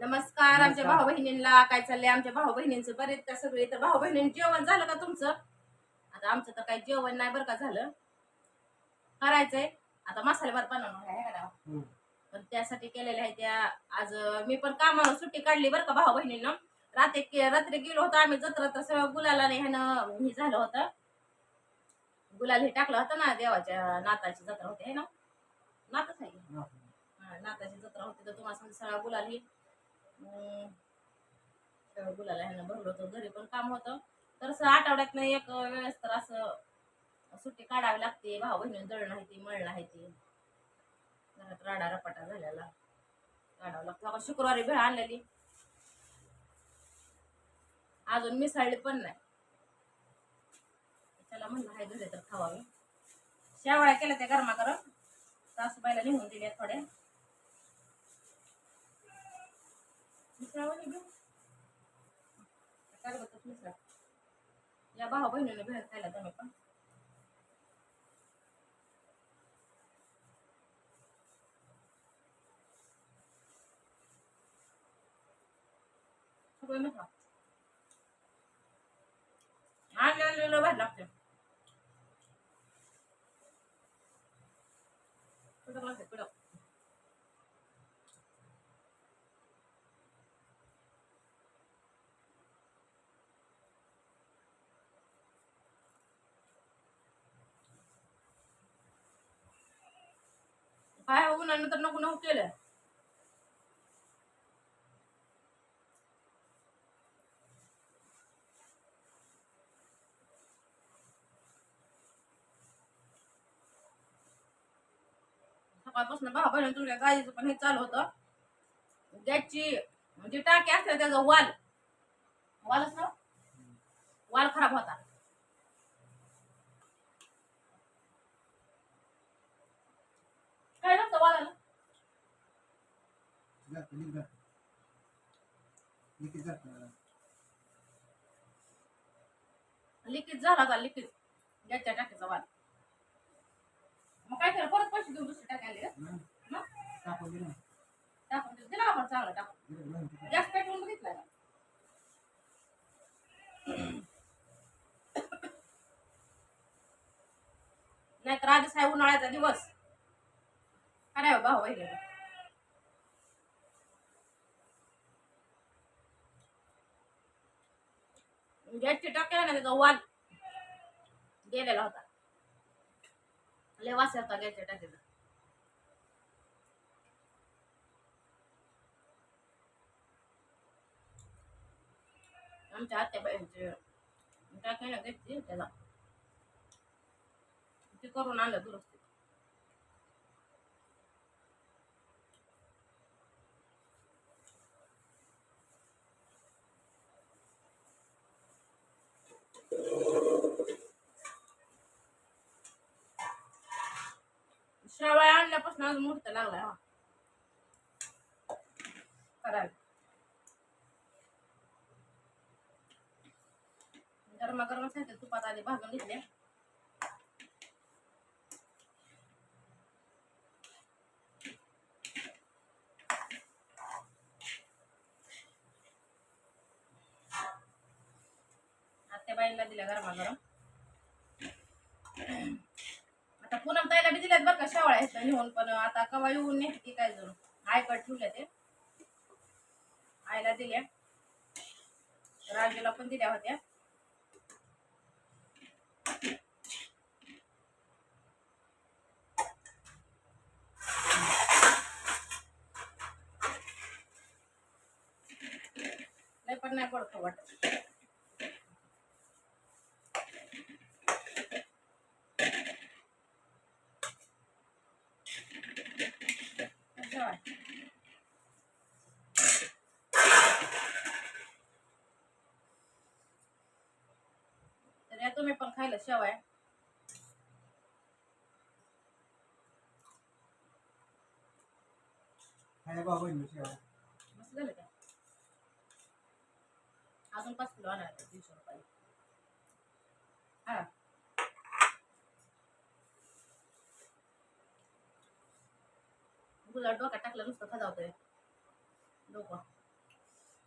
नमस्कार आमच्या भाऊ बहिणींना काय चाललंय? आमच्या भाऊ बहिणींचं बरेच का सगळे? तर भाऊ बहिणींचं जेवण झालं का तुमचं? आता आमचं तर काही जेवण नाही बरं का झालं. करायचंय. आता मसाले भात बनवणार आहे का. पण त्यासाठी केलेल्या आहे त्या. आज मी पण कामावर सुट्टी काढली बरं का भाऊ बहिणींना रात्री रात्री गेलो होतो आम्ही जत्रा तर सगळं गुलाला नाही ह्यानं हे झालं होतं. गुलाल हे टाकलं होतं ना देवाच्या नाताची जत्रा होती है ना? नातच आहे? हा, नाताची जत्रा होती तर तुम्हाला सगळा गुलाल ही गुलाला ह्यानं भरलं होतं. घरी पण काम होतं. तर असं आठवड्यातनं एक वेळेस तर असं सुट्टी काढावी लागते. भाऊ बहिणी जळणं आहे ती मळणं आहे ती. घरात राडा रपाटा झालेला. काढावं लागतं. शुक्रवारी भेळ आणलेली. अजून मिसळली पण नाही. त्याला म्हणलं आहे घरी तर खावावी शेवाळ्या केल्या त्या गरमागरम. सासूबाईला निघून दिल्या थोड्या. या भाऊ बहिणीने भेळ खायला तुम्ही पण सगळं मिसळ आणलं आणलेलं बाहेर लागतं कडक लागते कडक काय उन्हानं तर नको नको केलं सकाळपासून बहिणी तुमच्या गाडीचं पण हे चालू होतं. गॅसची म्हणजे टाकी त्याचा, वाल. वाल खराब होता. काय वालाला लिकेज झाला होता लिकेज? गॅसच्या टाकीचा वाल मग काय केलं? परत पैसे देऊन दुसरी टाकी आणली का? मग? टाकून दिलं दिला आपण चांगलं टाकून. गॅस पेटवून बघितलं ना? नाहीतर आधीच आहे उन्हाळ्याचा दिवस. अरे हो भाऊ बहिणी गॅसची टक्के आहे ना त्याचा वाल गेलेला होता लय वास होता गॅसच्या टाकीचा आमच्या आत्या बाईंचे टाकायला घेतली त्याला ते करून आणलं दुरुस्ती आणल्यापासून अजून मुहूर्त लागलाय हा करायला गरमा गरम सांगते तुपात आधी भाजून घेतले दिल्यात बरं होऊन पण आता कवा येऊन नेहती काय जण आयकड ठेवल्या ते. आईला दिल्या राजूला पण दिल्या होत्या. नाही पण नाही पडतो वाटत असं वाटतं. तर या तुम्ही पण खायला शेवाय. मस्त झालं का? अजून पाच किलो आणा तीनशे रुपये. हा. गुलाब डोक्यात टाकलं नुसतं खजावतंय. डोकं.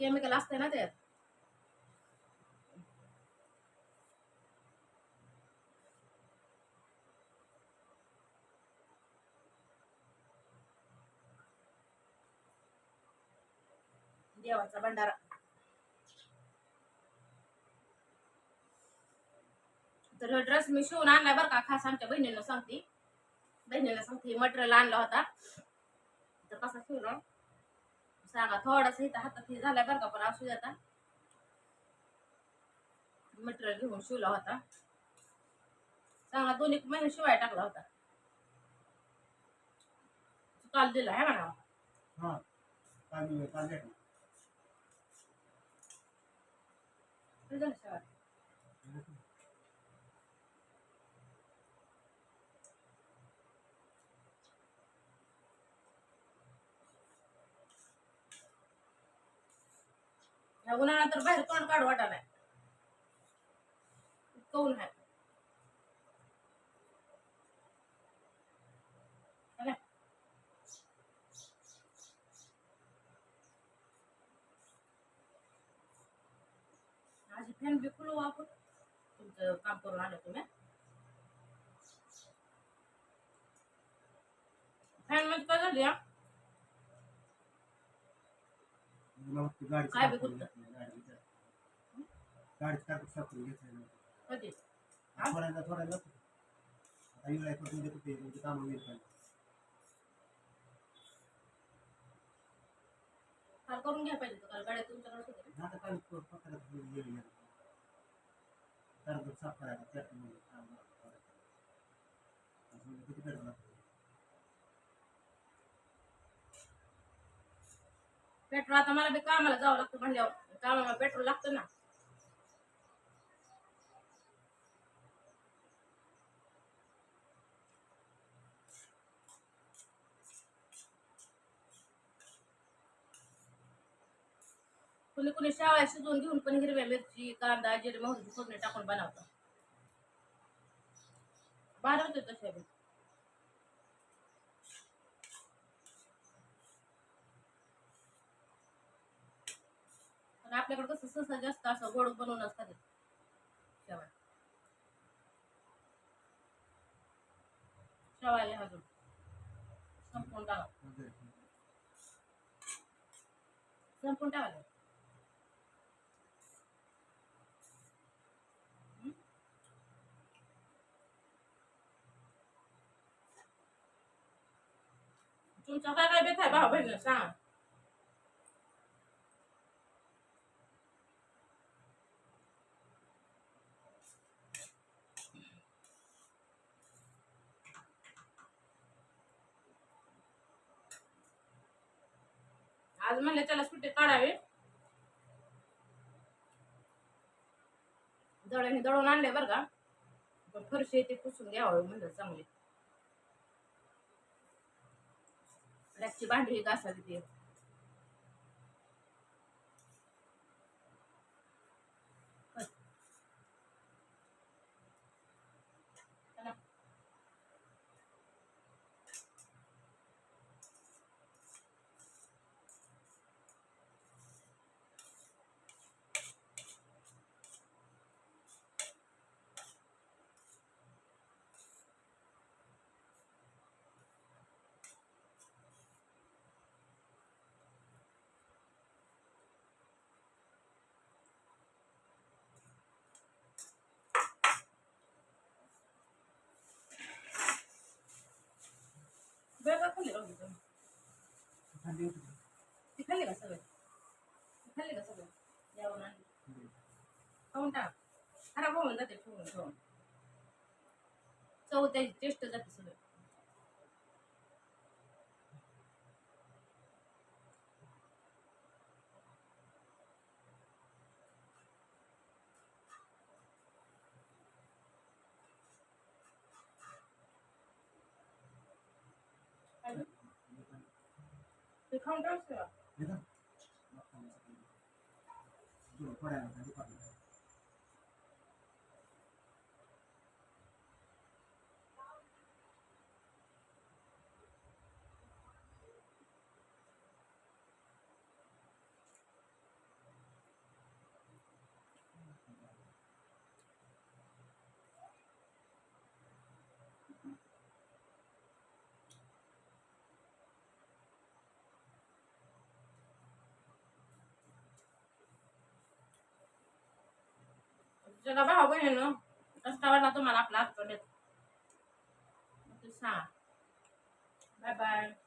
केमिकल असते ना त्यात. देवाचा भंडारा. तर ड्रेस मी शिवून आणलाय बरं का. खास आमच्या बहिणीला सांगते. बहिणीला सांगते मटेरियल आणला होता. तर कसा शिवला सांगा थोडासा इथं हातात हे झालाय बरं का पण असू जाता मटेरियल घेऊन शिवला होता. चांगला दोन एक महिने शिवाय टाकला होता. काल दिला आहे म्हणा. हा ह्या तर बाहेर कोण काढ वाटा नाही. इतकं आहे है ना? माझी फॅन बी फुलवू आपण तुमचं काम करून आलं तुम्ही फॅनमध्ये काय झाली हा? काय बी साफ करून गुत्त? घेतली, गाडी विचार. गाडी कागद साफ करून घेतली कधी हा? म्हणजे. काल करून घ्या पाहिजे होतं. काल गाड्या तुमच्याकडे होत्या आता साफ करायला त्यात काम किती पेट्रोल लागतं? पेट्रोल आता मला बी कामाला जावं लागतं म्हणल्यावर कामाला पेट्रोल लागतं ना कुणी कुणी शाळा शिजवून घेऊन पण हिरव्या मिरची कांदा जिरे मोहरी फोडणी टाकून बनवतात. बारा होते तसे बी. आपल्याकडे कसं सहसा जास्त असं गोड बनवूनच खाते शेवाय शेवायला अजून संपून टाका. संपून टाका. तुमचा काय काय बेत आहे भाऊ बहिणी आज म्हणले त्याला सुट्टी काढावी. दळणी दळून आणले बरं का. पण फरशी ते पुसून घ्यावं म्हणलं चांगली. त्याची भांडी ही घासावी ते. वेळ का खाल्ली राहू? थंडी होती. ती खाल्ली का सगळं? खाल्ली का सगळं? जेवण आणली खाऊन टाक. खराब होऊन जाते ठेवून ठेवून. चव त्याची टेस्ट जाते सगळं. ते खाऊन टाक सगळं. येतं? थोडं थोड्या वेळानं थंडी पडली. चला भाऊ बहिणीनं कसं काय वाटला